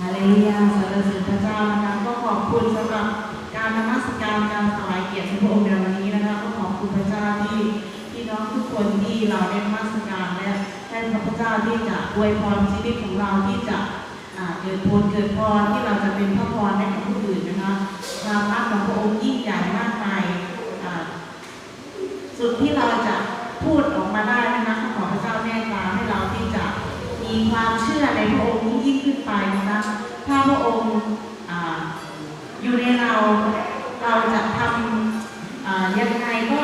ฮาเลลูยาสรรเสริญพระเจ้านะคะก็ขอบคุณสำหรับการนมัสการการถวายเกียรติพระองค์ในวันนี้นะคะก็ขอบคุณพระเจ้าที่พี่น้องทุกคนที่เราได้นมัสการและให้พระเจ้าที่จะอวยพรชีวิตของเราที่จะเกิดผลเกิดพรที่เราจะเป็นพระพรให้กับผู้อื่นนะคะความรักของพระองค์ยิ่งใหญ่มากมายสุดที่เราจะพูดออกมาได้นะคะขอพระเจ้าเมตตาให้เราที่จะมีความเชื่อในพระองค์ ไปนะถ้าพระองค์อยู่ในเราเราจะทำยังไงก็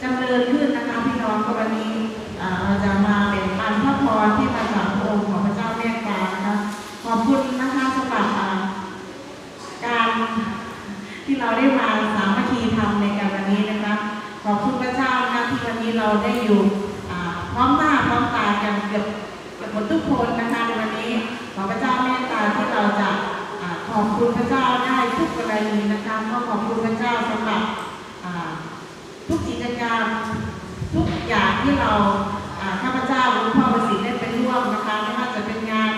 จำเริญขึ้นนะคะพี่น้องก็วันนี้อ่าเราจะมาเป็นปันพระพรที่มาจากพระองค์ของพระเจ้าเมตตานะคะขอบคุณนะคะสำหรับการที่เราได้มาสามัคคีทำในการวันนี้นะคะขอบคุณพระเจ้านะที่วันนี้เราได้อยู่พร้อมหน้าพร้อมตากันเกือบเกือบหมดทุกคนนะคะ ขอพระเจ้าเมตตาที่เราจะขอบคุณพระเจ้าได้ทุกกรณีนะคะก็ขอบคุณพระเจ้าสำหรับทุกกิจกรรมทุกอย่างที่เราข้าพเจ้าหลวงพ่อประสิทธิ์ได้ไปร่วมนะคะไม่ว่าจะเป็นงาน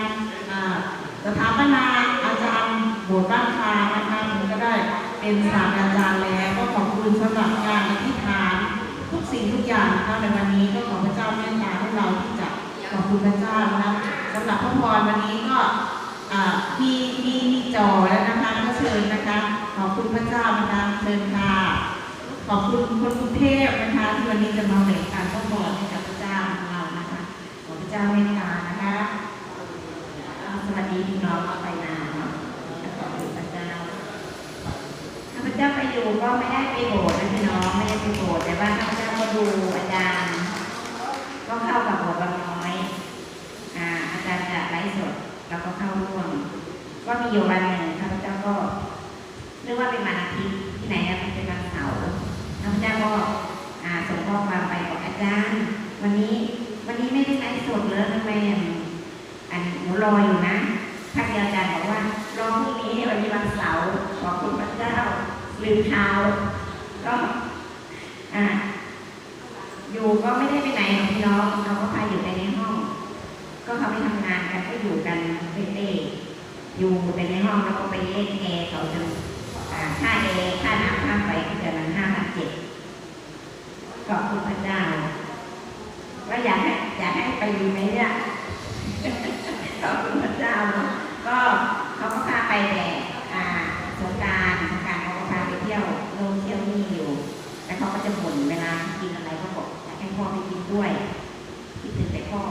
สถาปนาอาจารย์โบสถ์บ้านคานะคะผมก็ได้เป็นศาสตราจารย์แล้วก็ขอบคุณสำหรับการอธิษฐานทุกสิ่งทุกอย่างนะคะในวันนี้ก็ขอพระเจ้าเมตตาให้เราที่จะขอบคุณพระเจ้านะคะ สำหรับพระพรวันนี้ก็มีมีมีจอแล้วนะคะก็เชิญนะคะ ขอบคุณพระเจ้านะคะเชิญค่ะ ขอบคุณคนกรุงเทพนะคะที่วันนี้จะมาแบ่งการพระพรให้กับพระเจ้าของเรานะคะขอพระเจ้าเมตตานะคะสวัสดีพี่น้องไปนาเนาะขอบคุณพระเจ้าข้าพระเจ้าไปอยู่ก็ไม่ได้ไปโบสถ์นะพี่น้องไม่ได้ไปโบสถ์แต่ว่าข้าพเจ้าก็ดูอาจารย์ก็เข้ากับโบสถ์บางน้อยอ่าอาจารย์จะไล ฟ์สดแล้วก็เข้าร่วม ก็มีอยู่วันหนึ่งข้าพเจ้าก็เรียกว่าเป็นวันอาทิตย์ที่ไหนนะเป็นวันเสาร์ข้าพเจ้าก็อาส่งข้อความไปบอกอาจารย์ วันนี้วันนี้ไม่ได้ไลฟ์สดเลยทำไมอันหนูรออยู่นะพระเดียวอาจารย์บอกว่ารอพรุ่งนี้วันนี้วันเสาร์ขอบคุณพระเจ้าลืมเท้าก็อ่าอยู่ก็ไม่ได้ไปไหนหรอกพี่น้องเราก็พาอยู่ในห้อง ก็เขาไปทำงานกันก็ อยู่กันเต้ๆอยู่แต่ในห้องแล้วก็ไปเล่นแอร์เขาจนอ่าค่าแอร์ค่าน้ำค่าไฟก็เดือนละห้าพันเจ็ดขอบคุณพระเจ้าว่าอยากให้อยากให้ไปอยู่ไหมเนี่ยขอบคุณพระเจ้าเนาะก็เขาก็พาไปแต่อ่าสงกรารสงกรารเขาก็พาไปเที่ยวโน่นเที่ยวนี่อยู่ แล้วเขาก็จะบ่นเวลากินอะไรเขาบอกอยากให้พ่อไปกินด้วยคิดถึงแต่พ่อ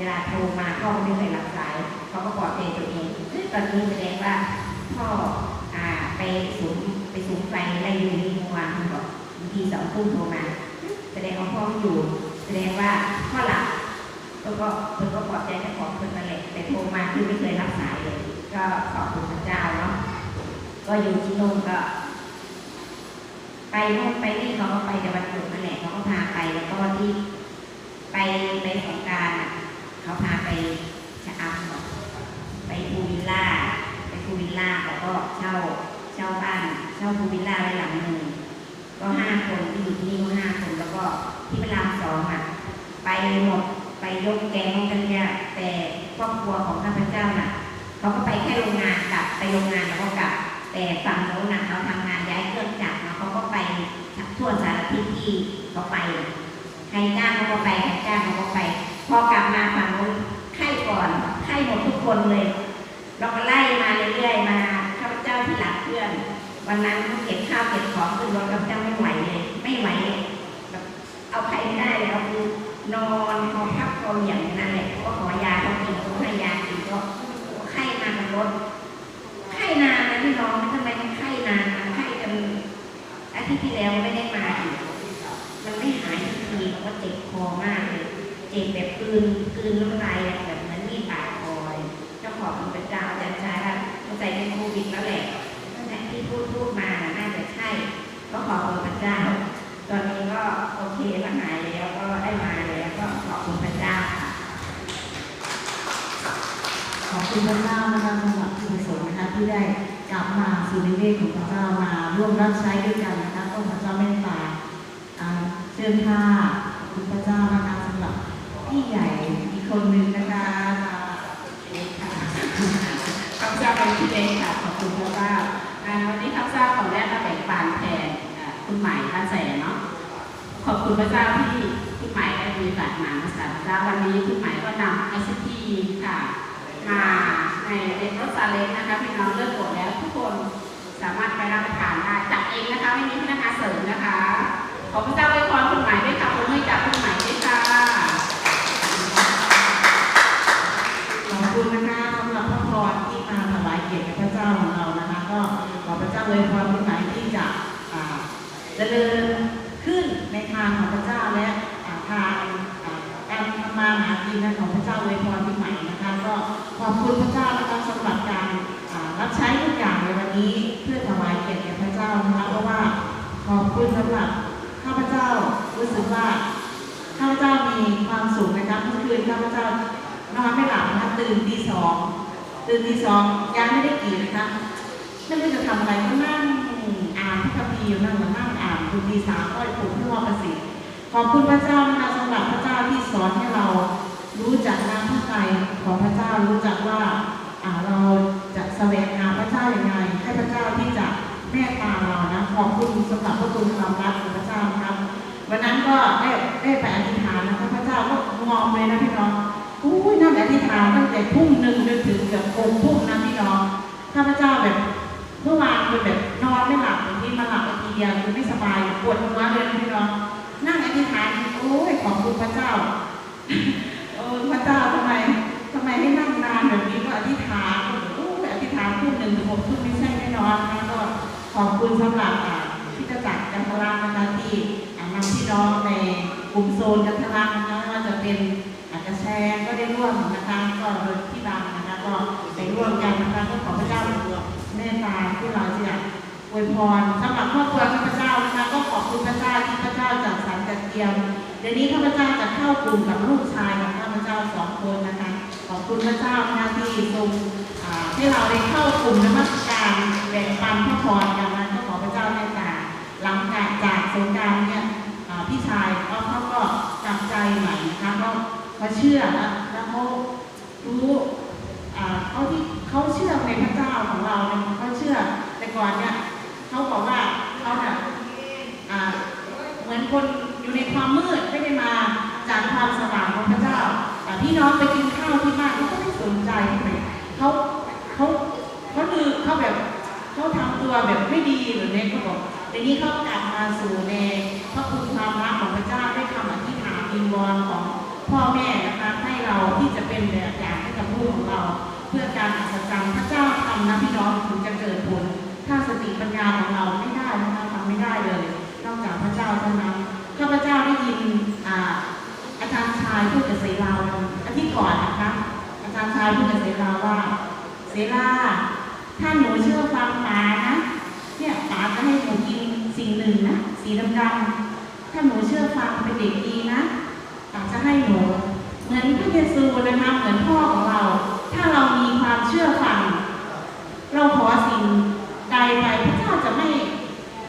เวลาโทรมาพ่อไม่เคยรับสายเขาก็บอกเจตัวเองเฮ้ยตอนนี้แสดงว่าพ่ออ่าไปสูงไปสูงไฟอะไรอยู่นี่เมื่อวานเขาบอกบางทีสองทุ่มโทรมา แสดงว่าพ่ออยู่ แสดงว่าพ่อหลับแล้วก็เพิ่นก็ปลอบใจเจ้าของเพิ่นนั่นแหละแต่โทรมาคือไม่เคยรับสายเลย ก็ขอบคุณพระเจ้าเนาะก็อยู่ที่โน่นก็ ไปโน่นไปนี่เขาก็ไปแต่วันหยุดนั่นแหละเขาก็พาไปแล้วก็ที่ไปไปสงกราร เขาพาไปชะอำเนาไปภูวิลล่า ไปภูวิลล่าแล้วก็เช่าเช่าบ้านเช่าภูวิลล่าไว้หลังหนึ่งก็ห้าคนที่อยู่ที่นี่ก็ห้าคนแล้วก็ที่พระรามสองอะไปหมดไปยกแก๊งกันเนี่ยแต่ครอบครัวของข้าพเจ้าน่ะเขาก็ไปแค่โรงงานกลับไปโรงงานแล้วก็กลับ แต่ฝั่งโน้นน่ะเขาทำงานย้ายเครื่องจักรเนาะเขาก็ไปทั่วสารทิศที่เขาไปใครจ้างเขาก็ไปใครจ้างเขาก็ไป พอกลับมาฝั่งโน้นไข้ก่อนไข้หมดทุกคนเลย เราก็ไล่มาเรื่อยๆมาข้าพเจ้าที่หลักเพื่อน วันนั้นเก็บข้าวเก็บของขึ้นรถข้าพเจ้าไม่ไหวเลยไม่ไหวแบบเอาใครไม่ได้เลยเอาคือนอนคอพับคอเหวี่ยงนั่นแหละก็ขอยาเขากินเขาให้ยากินก็ไข้มากับรถไข้นานนะพี่น้องทำไมมันไข้นานนะไข้จนอาทิตย์ที่แล้วไม่ได้มาอีกมันไม่หายสักทีมันก็เจ็บคอมากเลย เจ็บแบบก ลืนกลืนน้ำลายแบบเหมือนมีดบาดคอยเจ้าของเป็นเจ้าอาจารย์ชายว่าสงสัยเป็นโควิดแล้วแหละนั่นแหละที่พูดพูดมาน่าจะใช่ ก็ขอบคุณพระเจ้า ตอนนี้ก็โอเคแล้วหายแล้วก็ได้มาแล้วก็ขอบคุณพระเจ้าค่ะขอบคุณพระเจ้านะคะสำหรับผู้สนนะคะที่ได้กลับมาสู่นิเวศของพระเจ้ามาร่วมรับใช้ด้วยกันนะคะก็พระเจ้าเมตตาอ่าเชิญค่ะขอบคุณพระเจ้านะคะสำหรับพี่ใหญ่อีกคนหนึ่งนะคะมาเองค่ะ ข้าพเจ้ ช่ค่ะขอบคุณพระเจ้าวันนี้ข้าพเจ้าขอแรกมาแบ่งปันแทนคุณใหม่ท่านแสนเนาะขอบคุณพระเจ้าที่คุณใหม่ได้มีโอกาสมาสการพระเจ้าวันนี้คุณใหม่ก็นำไอซีทีค่ะมาในเรถซาเล้งนะคะพี่น้องเลิกกดแล้วทุกคนสามารถไปรับประทานได้จัดเองนะคะไม่มีพนักงานเสริมนะคะขอพระเจ้าไว้พรคุณใหม่ด้วยค่ะคุณให้จากคุณใหม่ด้วยค่ะ ขอบคุณนะคะสำหรับพระพรที่มาถวายเกียรติแก่พระเจ้าของเรานะคะ ก็ขอพระเจ้าอ วยพรคุณหมายที่จะเจริญขึ้นในทางของพระเจ้าและทางอ่าการทำมาหากินของพระเจ้าอวยพรคุณหมายนะคะก็ขอบคุณพระเจ้านะคะสำหรับการอ่ารับใช้ทุกอย่างในวันนี้เพื่อถวายเกียรติแก่พระเจ้านะคะเพราะว่าขอบคุณสำหรับข้าพเจ้ารู้สึกว่าข้าพเจ้ามีความสุขนะครับเมื่อคืนข้าพเจ้านอนไม่หลับนะคะตื่นตีสองตื่นตีสองยังไม่ได้กี่นะคะ ไม่รู้จะทำอะไรก็นั่งอ่านพระคัมภีร์อยู่นั่งนั่งอ่านตื่นตีสามก็ปลุกเพื่อว่าประสิทธิ์ขอบคุณพระเจ้านะคะสำหรับพระเจ้าที่สอนให้เรารู้จักน้ำพระทัยของพระเจ้ารู้จักว่าเราจะแสวงหาพระเจ้าอย่างไรให้พระเจ้าที่จะเมตตาเรานะขอบคุณสำหรับพระคุณความรักของพระเจ้านะครับวันนั้นก็ได้ได้ไปอธิษฐานนะคะพระเจ้าก็มองเลยนะพี่น้องอุ้ยนั่งอธิษฐานตั้งแต่ทุ่มหนึ่งจนถึงเกือบหกทุ่มนะพี่น้องข้าพเจ้าแบบ เมื่อวานคือแบบนอนไม่หลับอย่างนี้มาหลับไปทีเดียวคือไม่สบายปวดหัวเลยนะพี่น้องนั่งอธิษฐานโอ้ยขอบคุณพระเจ้าเออพระเจ้าทำไมทำไมให้นั่งนานแบบนี้ก็อธิษฐานโอ้ยอธิษฐานทุ่มหนึ่งถึงหกทุ่มไม่ใช่แน่นอนนะก็ขอบคุณสำหรับอ่าพิจจักรจันทรานะคะที่นำพี่น้องในกลุ่มโซนกันทลังนะคะว่าจะเป็นอาจจะแชร์ก็ได้ร่วมนะคะก็โดยที่บางนะคะก็ไปร่วมกันนะคะก็ขอพระเจ้าเมตตาที่เราจะอวยพรสำหรับครอบครัวข้าพเจ้านะคะก็ขอบคุณพระเจ้าที่พระเจ้าจัดสรรจัดเตรียมเดี๋ยวนี้ข้าพเจ้าจะเข้ากลุ่มกับลูกชายของข้าพเจ้าสองคนนะคะ ขอบคุณพระเจ้านะคะที่ทรงที่เราได้เข้ากลุ่มนมัสการแบ่งปันพระพรกันนะก็ขอพระเจ้าเมตตาหลังจากจากสงการเนี่ยพี่ชายเขาเขาก็กลับใจใหม่นะคะเขาเขาเชื่อแล้วแล้วเขารู้อ่าเขาที่เขาเชื่อในพระเจ้าของเราเนี่ยเขาเชื่อแต่ ก่อนเนี่ยเขาบอกว่าเขาเนี่ยเหมือนคนอยู่ในความมืดไม่ได้มาจากความสว่างของพระเจ้าอ่พี่น้องไปกินข้าวที่บ้านเขาก็ไม่สนใจเลยเขาเขาเขาลือเขาแบบเขาทำตัวแบบไม่ดีหรือเนี่ยเขาบอกแต่นี้เขากลับมาสู่ในพระคุณความรักของพระเจ้าด้วยคำอธิษฐานวิงวอนของพ่อแม่นะคะให้เราที่จะเป็นแบบอย่างให้กับลูกของเรา เพื่อการอัศจรรย์พระเจ้าทำนะพี่น้องถึงจะเกิดผล ถ้าสติปัญญาของเราไม่ได้นะคะทำไม่ได้เลย นอกจากพระเจ้าเท่านั้นข้าพเจ้าได้ยินอ่าอาจารย์ชายพูดกับเสลาอาทิตย์ก่อนนะคะอาจารย์ชายพูดกับเสลาว่าเสลาถ้าหนูเชื่อฟังป๋านะเนี่ยป๋าจะให้หนูกินสิ่งหนึ่งนะสีดำๆถ้าหนูเชื่อฟังเป็นเด็กดีนะป๋าจะให้หนูเหมือนพระเยซูนะคะเหมือนพ่อของเรา ถ้าเรามีความเชื่อฟัง เราขอสิ่ง ไปพระเจ้าจะไม่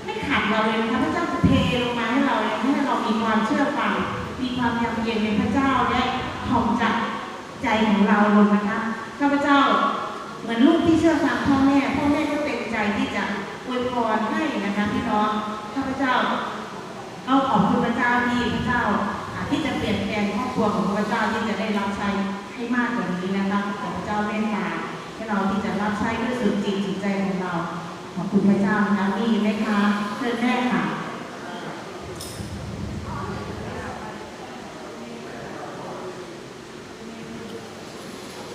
ไม่ขัดเราเลยนะคะพระเจ้าจะเทลงมาให้เราเลยให้เรามีความเชื่อฟังมีความยำเย็นในพระเจ้าและถ่อมใจใจของเราลงนะคะข้าพเจ้าเหมือนลูกที่เชื่อฟังพ่อแม่พ่อแม่ก็เต็มใจที่จะอวยพรให้นะคะพี่น้องข้าพเจ้าก็ขอบคุณพระเจ้าที่พระเจ้าที่จะเปลี่ยนแปลงครอบครัวของพระเจ้าที่จะได้รับใช้ให้มากกว่านี้นะคะขอพระเจ้าเมตตาให้เราที่จะรับใช้ด้วยสุดจริงจิตใจของเรา ขอบคุณพระเจ้านะคะมีไหมคะเชิญแม่ค่ะ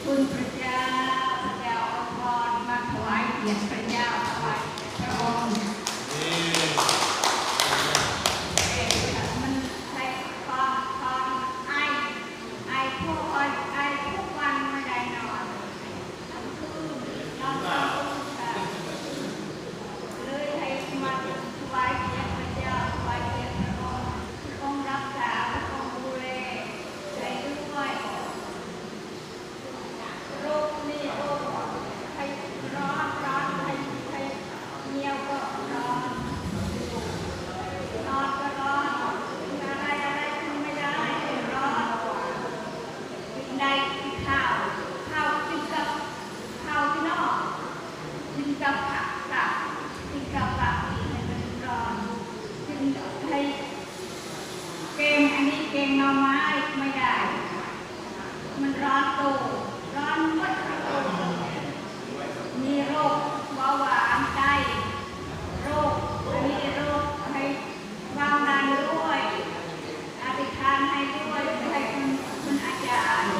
คุณพระเจ้าพระเจ้าอภรมาถวายเกียรติพระเจ้าถวายพระองค์มันใช้ความความไอไอทุกวันไอทุกวันไม่ได้นอนทั้งคืนนอนทั้งคืนค่ะเลยให้มาถวายเกียรติพระ น่อไม้ไม่ได้ มันร้อนตูร้อนวัดตูมีโรคเบาหวานไตโรคอันนี้โรคให้ความดันด้วยอาติทานให้ด้วยให้คุณคุณอาจารย์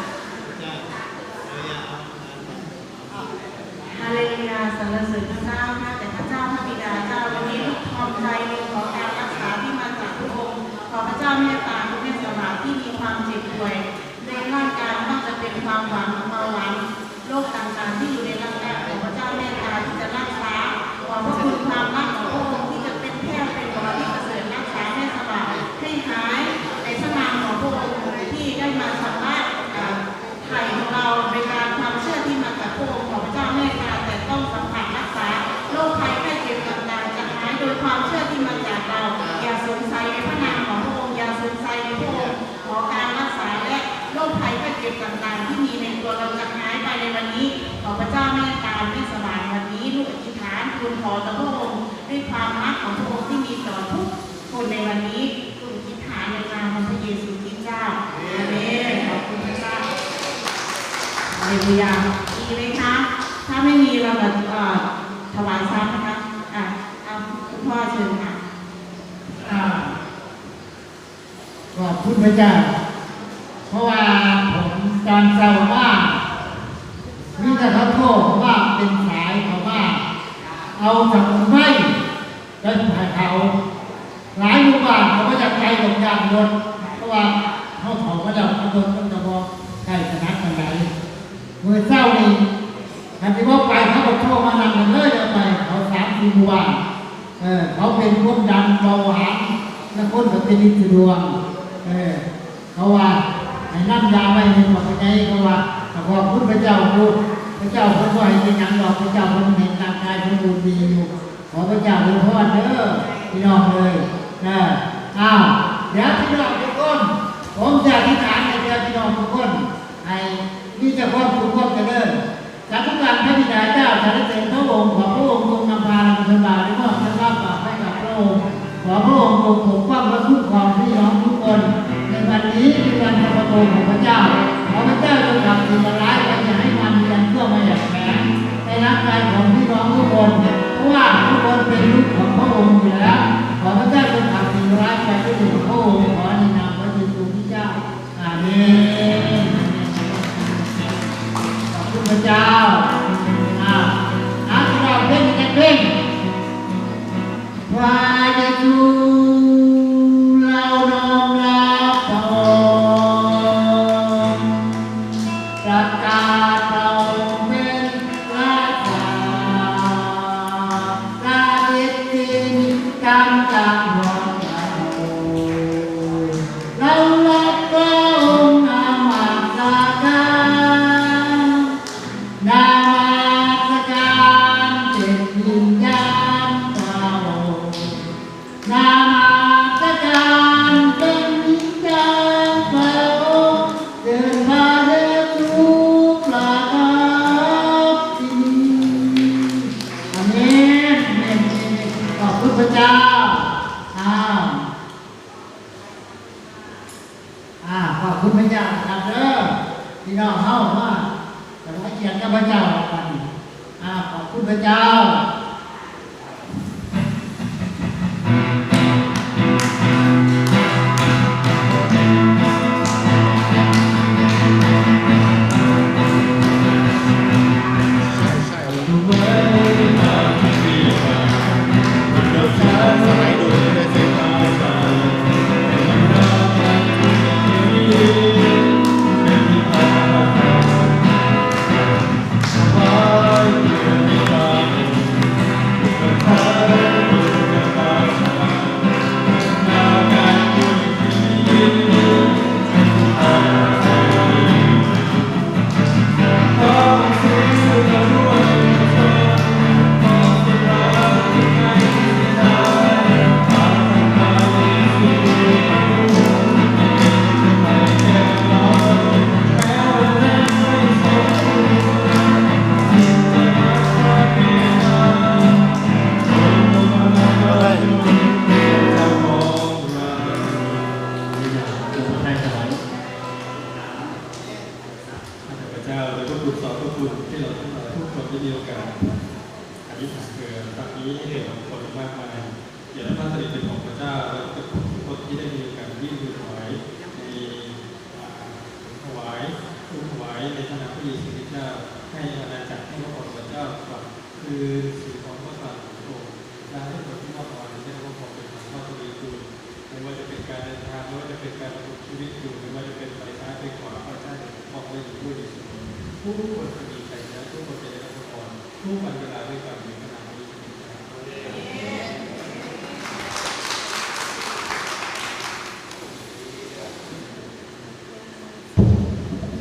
ฮาเลลูยาส ริญพระเจ้าข้าแต่พระเจ้าพระบิดาเจ้าวันนี้ทุกทอมใจในขอการรักษาที่มาจากพระองค์ขอพระเจ้าเมตตาทุกเมตสวาที่มีความเจ็บป่วยในร่างกายไม่ว่าจะเป็นความหวังเบาหวานโรคต่างๆที่อยู่ในร่างกายขอพระเจ้าเมตตาที่จะรักษาขอพระคุณ จ็บต่างๆ ที่มีในตัวเราจะหายไปในวันนี้ ขอพระเจ้าเมตตาเมตสวรรค์วันนี้ลูกอธิษฐานทูลขอต่อพระองค์ด้วยความรักของพระองค์ที่มีต่อทุกคนในวันนี้ลูกอธิษฐานในนามของพระเยซูคริสต์เจ้าอาเมนขอบคุณพระเจ้าฮาเลลูยามีไหมคะ ถ้าไม่มีเราแบบเอ่อถวายทรัพย์นะคะอะเอาคุณพ่อเชิญค่ะอ่าขอบคุณพระเจ้าเพราะว่า ผมตอนเช้าว่ามีแต่เขาโทษว่าเป็นสายเขาว่า เอาสมุนไพรไปผ่าเขาหลายหมู่บ้านเขาก็จะไปลงยางรถเพราะว่าเขาเขาก็จะเอารถมันจะบอกใกล้สนามกันไหนเมื่อเช้านี้ทันทีว่าไปเขาก็โทรมานั่งกันเลยเอาไปเขาสามสี่หมู่บ้านเออเขาเป็นคนดันเบาหวานและคนก็เป็นลิ้นดวงเออเขาว่า ให้น้ำยาไว้ในหัวใจเขาว่าแต่พอพุทธเจ้าพูดพระเจ้าพิ่นว่าให้เป็นหยังดอกพระเจ้าพิ่นเห็นร่างกายเพิ่นดูดีอยู่ขอพระเจ้าอวยพรเด้อพี่น้องเลยนะอ้าวเดี๋ยวพี่น้องทุกคนผมจะอธิษฐานให้เดียวพี่น้องทุกคนให้มีเจ้าความสุขความเจริญจากทุกการพระบิดาเจ้าสรรเสริญพระองค์ขอพระองค์ทรงนำพาเราชนบาได้มอบทั้งรับปากให้กับพระองค์ขอพระองค์ทรงปกป้องและคุ้มครอง เป็นวันพระตูของพระเจ้าขอพระเจ้าจงทำสิ่งร้ายไว้อย่าให้มันมีอันเข้ามาอย่างแฝงในร่างกายของพี่น้องทุกคนเพราะว่าทุกคนเป็นลูกของพระองค์อยู่แล้วขอพระเจ้าจงทำสิ่งร้ายไปด้วยถึงพระองค์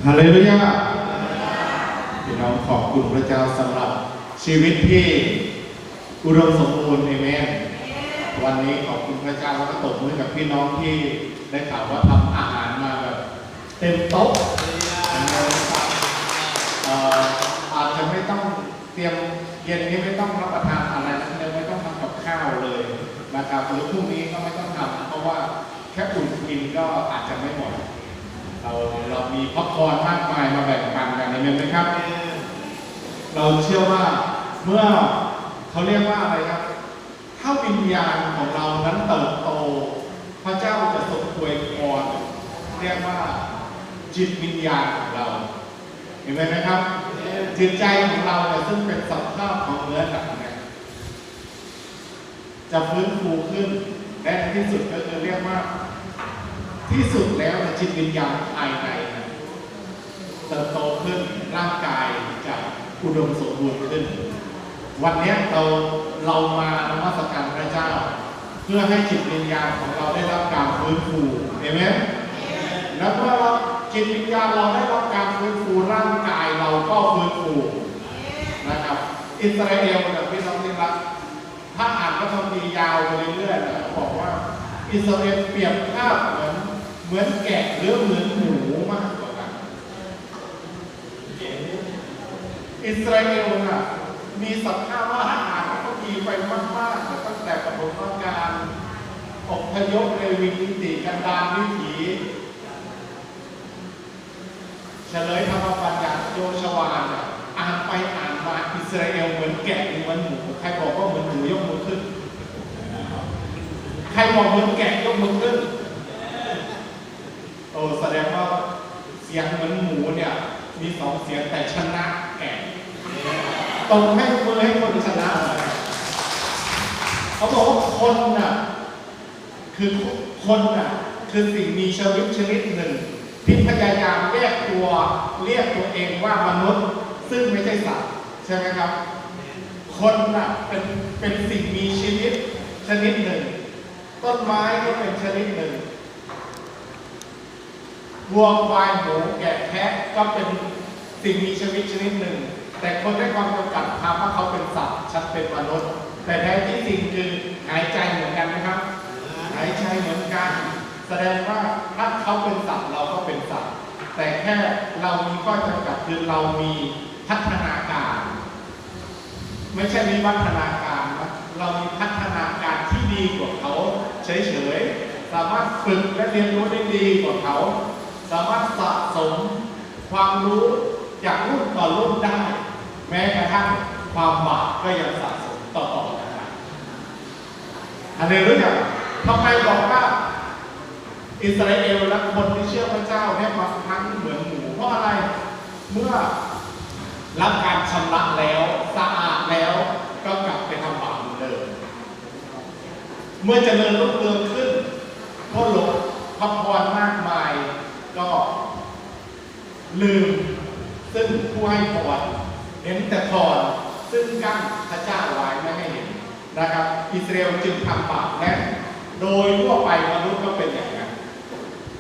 ฮาเลลูยาพี่น้องขอบคุณพระเจ้าสำหรับชีวิตที่อุดมสมบูรณ์เอเมนวันนี้ขอบคุณพระเจ้าแล้วก็ตบมือกับพี่น้องที่ได้ข่าวว่าทำอาหารมาแบบเต็มโต๊ะอาจจะไม่ต้องเตรียมเย็นนี้ไม่ต้องรับประทานอะไรนะไม่ต้องทำกับข้าวเลยนะครับหรือพรุ่งนี้ก็ไม่ต้องทำเพราะว่าแค่อุ่นกินก็อาจจะไม่หมด เราเรามีพักพรมากมายมาแบ่งปันกันเห็นไหมครับ เราเชื่อว่าเมื่อเขาเรียกว่าอะไรครับ ถ้าวิญญาณของเรานั้นเติบโต พระเจ้าจะทรงอวยพรเรียกว่าจิตวิญญาณของเรา เห็นไหมนะครับ จิตใจของเราเนี่ยซึ่งเป็นสภาพของเนื้อหนังเนี่ยจะฟื้นฟูขึ้นและที่สุดก็คือเรียกว่า ที่สุดแล้วจิตวิญญาณภายในเติบโตขึ้นร่างกายจะอุดมสมบูรณ์ขึ้น วันนี้เราเรามานมัสการพระเจ้า เพื่อให้จิตวิญญาณของเราได้รับการฟื้นฟูเห็นไหมแล้วเมื่อเราจิตวิญญาณเราได้รับการฟื้นฟูร่างกายเราก็ฟื้นฟูนะครับ อิสราเอลเนี่ยพี่น้องที่รักถ้าอ่านพระคัมภีร์ยาวไปเรื่อยๆนะบอกว่าอิสราเอลเปรียบภาพเหมือน เหมือนแกะหรือเหมือนหมูมากกว่ากันอิสราเอลน่ะมีสภาพว่าอาหารก็ดีไปมากๆตั้งแต่ปฐมกาลอพยพในวินิติกันดารวิถีเฉลยธรรมบัญญัติโยชวานอ่านไปอ่านมาอิสราเอลเหมือนแกะหรือเหมือนหมูใครบอกว่าเหมือนหมูยกมือขึ้น ใครบอกเหมือนแกะยกมือขึ้นโอ้แสดงว่าเสียงเหมือนหมูเนี่ย มีสอง เสียงแต่ชนะแกะตรงให้มือให้คนชนะเลยเขาบอกว่าคนน่ะคือคนน่ะคือสิ่งมีชีวิตชนิดหนึ่ง ที่พยายามแยกตัวเรียกตัวเองว่ามนุษย์ ซึ่งไม่ใช่สัตว์ใช่ไหมครับ คนน่ะเป็นเป็นสิ่งมีชีวิตชนิดหนึ่ง ต้นไม้ก็เป็นชนิดหนึ่งวัวควายหมูแกะแพะก็เป็น สิ่งมีชีวิตชนิดหนึ่ง แต่คนได้ความจำกัดความว่าเขาเป็นสัตว์ฉันเป็นมนุษย์ แต่แท้ที่จริงคือหายใจเหมือนกันนะครับ หายใจเหมือนกัน แสดงว่าถ้าเขาเป็นสัตว์เราก็เป็นสัตว์ แต่แค่เรามีข้อจำกัดคือเรามีพัฒนาการ ไม่ใช่มีวัฒนาการนะเรามีพัฒนาการที่ดีกว่าเขาเฉยๆสามารถฝึกและเรียนรู้ได้ดีกว่าเขา สามารถสะสมความรู้ จากรุ่นต่อรุ่นได้ แม้กระทั่งความบาปก็ยังสะสมต่อๆกันมาอันนี้รู้จักทำไมบอกว่าอิสราเอลและคนที่เชื่อพระเจ้าให้บางครั้งเหมือนหมูเพราะอะไร เมื่อรับการชำระแล้วสะอาดแล้วก็กลับไปทำบาปเหมือนเดิม เมื่อเจริญรุ่งเรืองขึ้นก็หลงพระพรมากมายก็ลืม ซึ่งผู้ให้พรเน้นแต่พรซึ่งกั้นพระเจ้าไว้ไม่ให้เห็นนะครับ อิสราเอลจึงทำบาปและโดยทั่วไปมนุษย์ก็เป็นอย่างนั้น